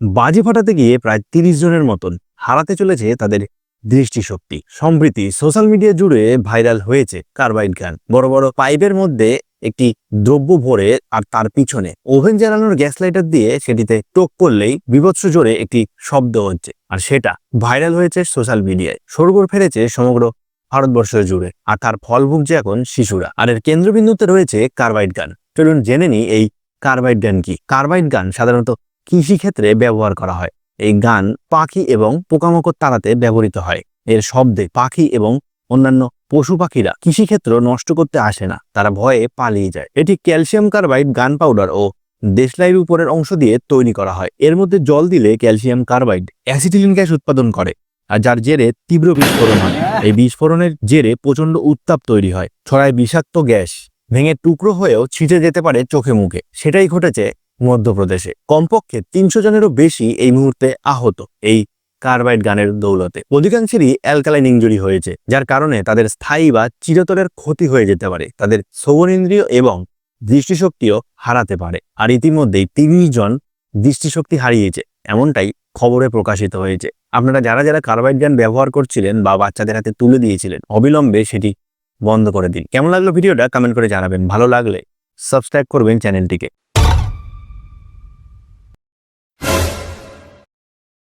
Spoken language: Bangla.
বাজি ফাটাতে গিয়ে প্রায় তিরিশ জনের মতন হারাতে চলেছে তাদের দৃষ্টিশক্তি। সম্প্রতি সোশ্যাল মিডিয়া জুড়ে ভাইরাল হয়েছে কার্বাইড গান। বড় বড় পাইপের মধ্যে একটি দ্রব্য ভরে আর তার পিছনে ওভেন জ্বালানোর গ্যাস লাইটার দিয়ে সেটিতে টোক করলেই বিভৎস জোরে একটি শব্দ হচ্ছে। আর সেটা ভাইরাল হয়েছে সোশ্যাল মিডিয়ায়। সরগোর ফেলেছে সমগ্র ভারতবর্ষ জুড়ে। আর তার ফল ভুগছে এখন শিশুরা। আর এর কেন্দ্রবিন্দুতে রয়েছে কার্বাইড গান। চলুন জেনে নিই এই কার্বাইড গান কি। কার্বাইড গান সাধারণত কৃষিক্ষেত্রে ব্যবহার করা হয়। এই গান পাখি এবং পোকামাকড় তাড়াতে ব্যবহৃত হয়। এর শব্দে পাখি এবং অন্যান্য পশু পাখিরা কৃষিক্ষেত্র নষ্ট করতে আসে না, তারা ভয়ে পালিয়ে যায়। এটি ক্যালসিয়াম কার্বাইড, গান পাউডার ও দেশলাইয়ের উপরের অংশ দিয়ে তৈরি করা হয়। এর মধ্যে জল দিলে ক্যালসিয়াম কার্বাইড অ্যাসিটিলিন গ্যাস উৎপাদন করে আর যার জেরে তীব্র বিস্ফোরণ হয়। এই বিস্ফোরণের জেরে প্রচণ্ড উত্তাপ তৈরি হয়। ছড়ায় বিষাক্ত গ্যাস ভেঙে টুকরো হয়েও ছিটে যেতে পারে চোখে মুখে। সেটাই ঘটেছে মধ্যপ্রদেশে। কমপক্ষে তিনশো জনেরও বেশি এই মুহূর্তে আহত এই কার্বাইড গানের দৌলতে। অধিকাংশেরই অ্যালকালাইন ইঞ্জুরি হয়েছে, যার কারণে তাদের স্থায়ী বা চিরতরের ক্ষতি হয়ে যেতে পারে। তাদের শ্রবণেন্দ্রিয় এবং দৃষ্টিশক্তিও হারাতে পারে। আর ইতিমধ্যেই তিরিশ জন দৃষ্টিশক্তি হারিয়েছে, এমনটাই খবরে প্রকাশিত হয়েছে। আপনারা যারা যারা কার্বাইড গান ব্যবহার করছিলেন বা বাচ্চাদের হাতে তুলে দিয়েছিলেন, অবিলম্বে সেটি বন্ধ করে দিন। কেমন লাগল ভিডিওটা কমেন্ট করে জানাবেন। ভালো লাগলে সাবস্ক্রাইব করবেন চ্যানেলটিকে।